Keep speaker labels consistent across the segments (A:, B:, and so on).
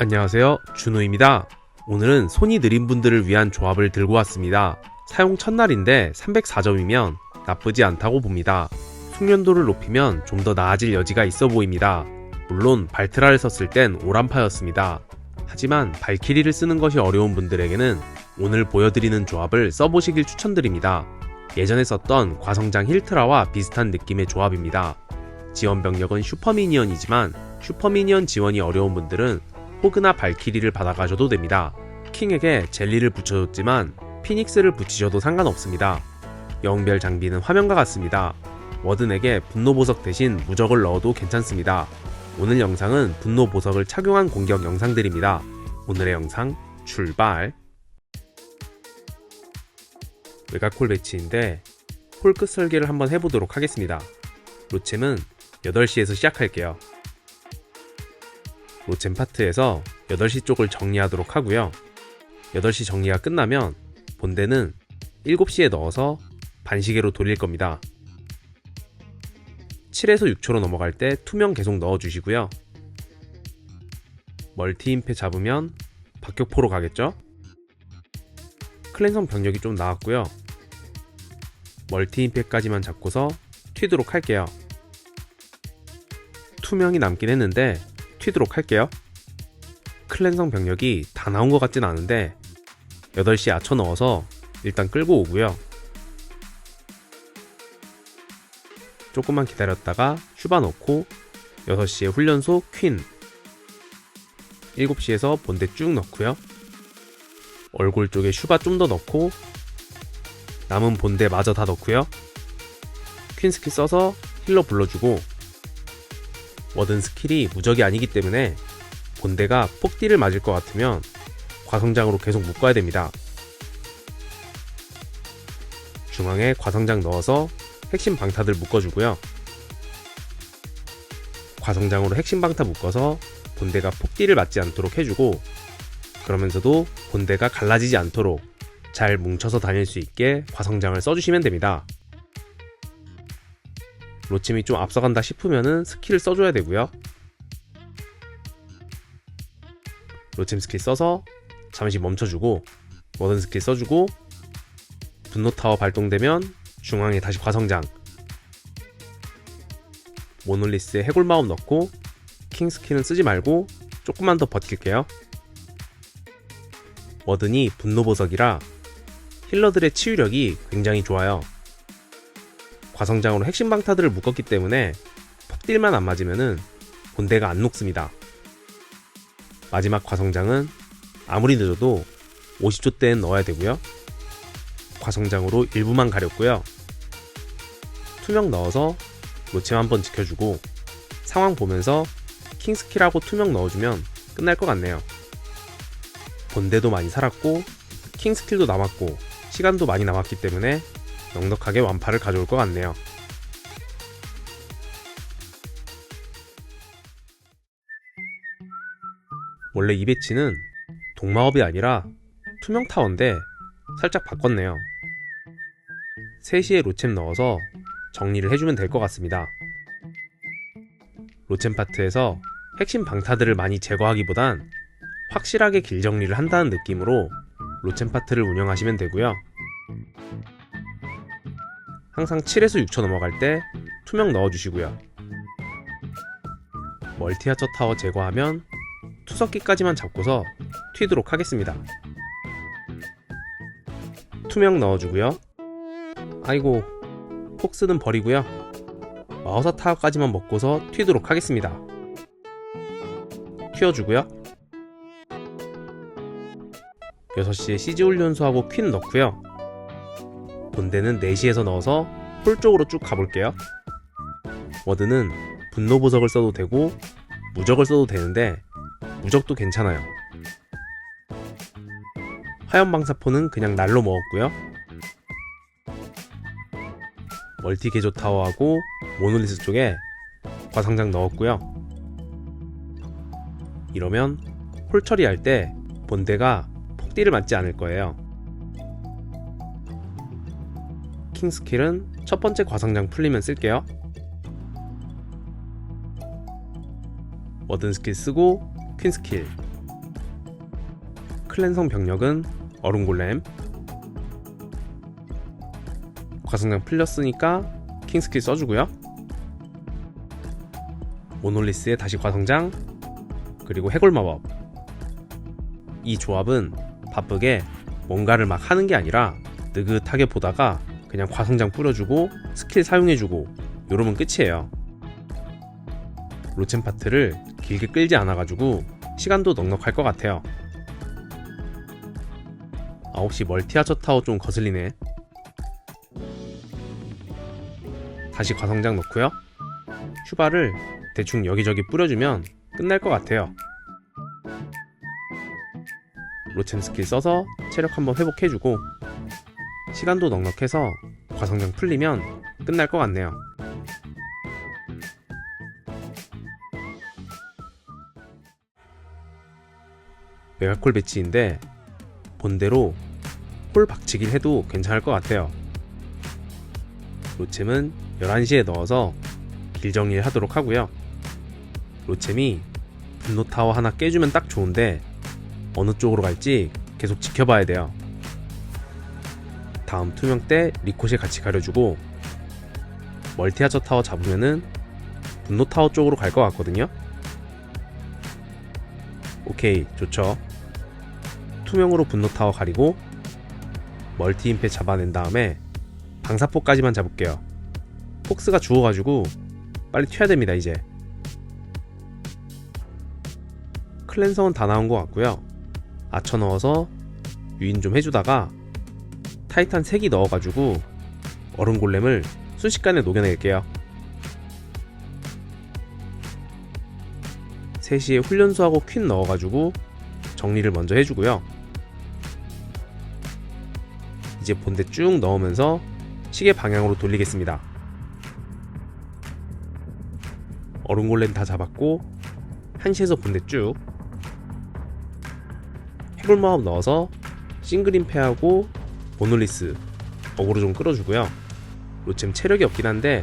A: 안녕하세요. 준호입니다. 오늘은 손이 느린 분들을 위한 조합을 들고 왔습니다. 사용 첫날인데 304점이면 나쁘지 않다고 봅니다. 숙련도를 높이면 좀 더 나아질 여지가 있어 보입니다. 물론 발트라를 썼을 땐 오란파였습니다. 하지만 발키리를 쓰는 것이 어려운 분들에게는 오늘 보여드리는 조합을 써보시길 추천드립니다. 예전에 썼던 과성장 힐트라와 비슷한 느낌의 조합입니다. 지원 병력은 슈퍼미니언이지만 슈퍼미니언 지원이 어려운 분들은 호그나 발키리를 받아가셔도 됩니다. 킹에게 젤리를 붙여줬지만 피닉스를 붙이셔도 상관없습니다. 영별 장비는 화면과 같습니다. 워든에게 분노 보석 대신 무적을 넣어도 괜찮습니다. 오늘 영상은 분노 보석을 착용한 공격 영상들입니다. 오늘의 영상 출발! 외곽콜 배치인데 홀 끝 설계를 한번 해보도록 하겠습니다. 로챔은 8시에서 시작할게요. 로챔 파트에서 8시 쪽을 정리하도록 하고요. 8시 정리가 끝나면 본대는 7시에 넣어서 반시계로 돌릴 겁니다. 7에서 6초로 넘어갈 때 투명 계속 넣어주시고요. 멀티 임페 잡으면 박격포로 가겠죠? 클랜성 병력이 좀 나왔고요. 멀티 임팩까지만 잡고서 튀도록 할게요. 투명이 남긴 했는데 튀도록 할게요. 클랜성 병력이 다 나온 것 같진 않은데 8시 아쳐 넣어서 일단 끌고 오고요. 조금만 기다렸다가 슈바 넣고 6시에 훈련소 퀸 7시에서 본대 쭉 넣고요. 얼굴 쪽에 슈바 좀 더 넣고 남은 본대 마저 다 넣고요. 퀸스키 써서 힐러 불러주고 워든 스킬이 무적이 아니기 때문에 본대가 폭딜을 맞을 것 같으면 과성장으로 계속 묶어야 됩니다. 중앙에 과성장 넣어서 핵심 방타들 묶어주고요. 과성장으로 핵심 방타 묶어서 본대가 폭딜을 맞지 않도록 해주고 그러면서도 본대가 갈라지지 않도록 잘 뭉쳐서 다닐 수 있게 과성장을 써주시면 됩니다. 로침이 좀 앞서간다 싶으면은 스킬을 써줘야 되고요. 로침 스킬 써서 잠시 멈춰주고 워든 스킬 써주고 분노 타워 발동되면 중앙에 다시 과성장 모놀리스에 해골 마법 넣고 킹 스킬은 쓰지 말고 조금만 더 버틸게요. 워든이 분노 보석이라 힐러들의 치유력이 굉장히 좋아요. 과성장으로 핵심 방타들을 묶었기 때문에 폭딜만 안 맞으면은 본대가 안 녹습니다. 마지막 과성장은 아무리 늦어도 50초 때엔 넣어야 되고요. 과성장으로 일부만 가렸고요. 투명 넣어서 로침 한번 지켜주고 상황 보면서 킹스킬하고 투명 넣어주면 끝날 것 같네요. 본대도 많이 살았고 킹스킬도 남았고 시간도 많이 남았기 때문에 넉넉하게 완파를 가져올 것 같네요. 원래 이 배치는 동마업이 아니라 투명 타워인데 살짝 바꿨네요. 3시에 로챔 넣어서 정리를 해주면 될 것 같습니다. 로챔 파트에서 핵심 방타들을 많이 제거하기보단 확실하게 길 정리를 한다는 느낌으로 로챔 파트를 운영하시면 되고요. 항상 7에서 6초 넘어갈 때 투명 넣어주시고요. 멀티하처 타워 제거하면 투석기까지만 잡고서 튀도록 하겠습니다. 투명 넣어주고요. 아이고 폭스는 버리고요. 마우사 타워까지만 먹고서 튀도록 하겠습니다. 튀어주고요. 6시에 CG 훈련소하고 퀸 넣고요. 본대는 4시에서 넣어서 홀 쪽으로 쭉 가볼게요. 워드는 분노 보석을 써도 되고 무적을 써도 되는데 무적도 괜찮아요. 화염 방사포는 그냥 날로 먹었고요. 멀티 개조 타워하고 모놀리스 쪽에 과상장 넣었고요. 이러면 홀 처리할 때 본대가 폭딜을 맞지 않을 거예요. 킹 스킬은 첫 번째 과성장 풀리면 쓸게요. 워든 스킬 쓰고 퀸 스킬. 클랜성 병력은 얼음 골렘. 과성장 풀렸으니까 킹 스킬 써주고요. 모놀리스의 다시 과성장 그리고 해골 마법. 이 조합은 바쁘게 뭔가를 막 하는 게 아니라 느긋하게 보다가 그냥 과성장 뿌려주고 스킬 사용해주고 이러면 끝이에요. 로첸 파트를 길게 끌지 않아가지고 시간도 넉넉할 것 같아요. 9시 멀티하처 타워 좀 거슬리네. 다시 과성장 넣고요. 슈바를 대충 여기저기 뿌려주면 끝날 것 같아요. 로챔 스킬 써서 체력 한번 회복해주고 시간도 넉넉해서 과성장 풀리면 끝날 것 같네요 메가콜 배치인데 본대로 홀 박치기를 해도 괜찮을 것 같아요. 로챔은 11시에 넣어서 길 정리를 하도록 하고요. 로챔이 분노타워 하나 깨주면 딱 좋은데 어느 쪽으로 갈지 계속 지켜봐야 돼요. 다음 투명 때 리콧에 같이 가려주고 멀티하저 타워 잡으면은 분노 타워 쪽으로 갈 것 같거든요. 오케이 좋죠. 투명으로 분노 타워 가리고 멀티 임페 잡아낸 다음에 방사포까지만 잡을게요. 폭스가 죽어가지고 빨리 튀어야 됩니다 이제. 클랜성은 다 나온 것 같고요. 아처 넣어서 유인 좀 해주다가 타이탄 3기 넣어가지고 얼음 골렘을 순식간에 녹여낼게요. 3시에 훈련소하고 퀸 넣어가지고 정리를 먼저 해주고요. 이제 본대 쭉 넣으면서 시계 방향으로 돌리겠습니다. 얼음 골렘 다 잡았고 1시에서 본대 쭉 해골 마법 넣어서 싱글인 패하고 모놀리스 어그로 좀 끌어주고요. 로챔 체력이 없긴 한데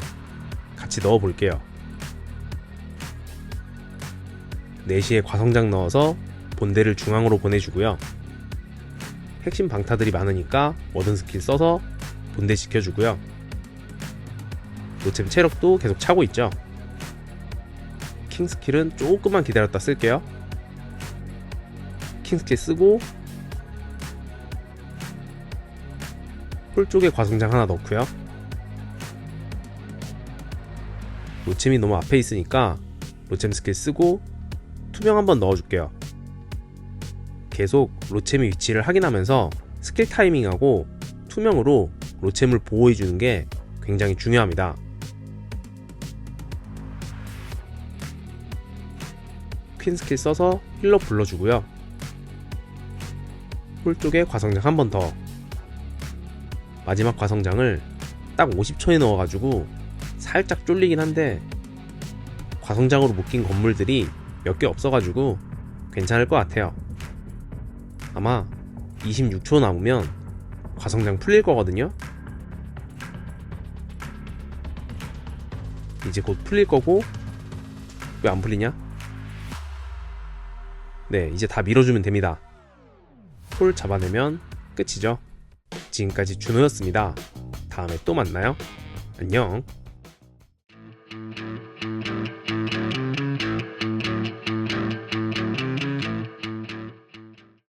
A: 같이 넣어볼게요. 4시에 과성장 넣어서 본대를 중앙으로 보내주고요. 핵심 방타들이 많으니까 워든 스킬 써서 본대 지켜주고요. 노챔 체력도 계속 차고 있죠. 킹 스킬은 조금만 기다렸다 쓸게요. 킹 스킬 쓰고 홀 쪽에 과성장 하나 넣고요. 로챔이 너무 앞에 있으니까 로챔 스킬 쓰고 투명 한번 넣어줄게요. 계속 로챔의 위치를 확인하면서 스킬 타이밍하고 투명으로 로챔을 보호해주는 게 굉장히 중요합니다. 퀸 스킬 써서 힐러 불러주고요. 홀 쪽에 과성장 한 번 더. 마지막 과성장을 딱 50초에 넣어가지고 살짝 쫄리긴 한데 과성장으로 묶인 건물들이 몇 개 없어가지고 괜찮을 것 같아요. 아마 26초 남으면 과성장 풀릴 거거든요. 이제 곧 풀릴 거고 왜 안 풀리냐? 네, 이제 다 밀어주면 됩니다. 폴 잡아내면 끝이죠. 지금까지 준호였습니다. 다음에 또 만나요. 안녕.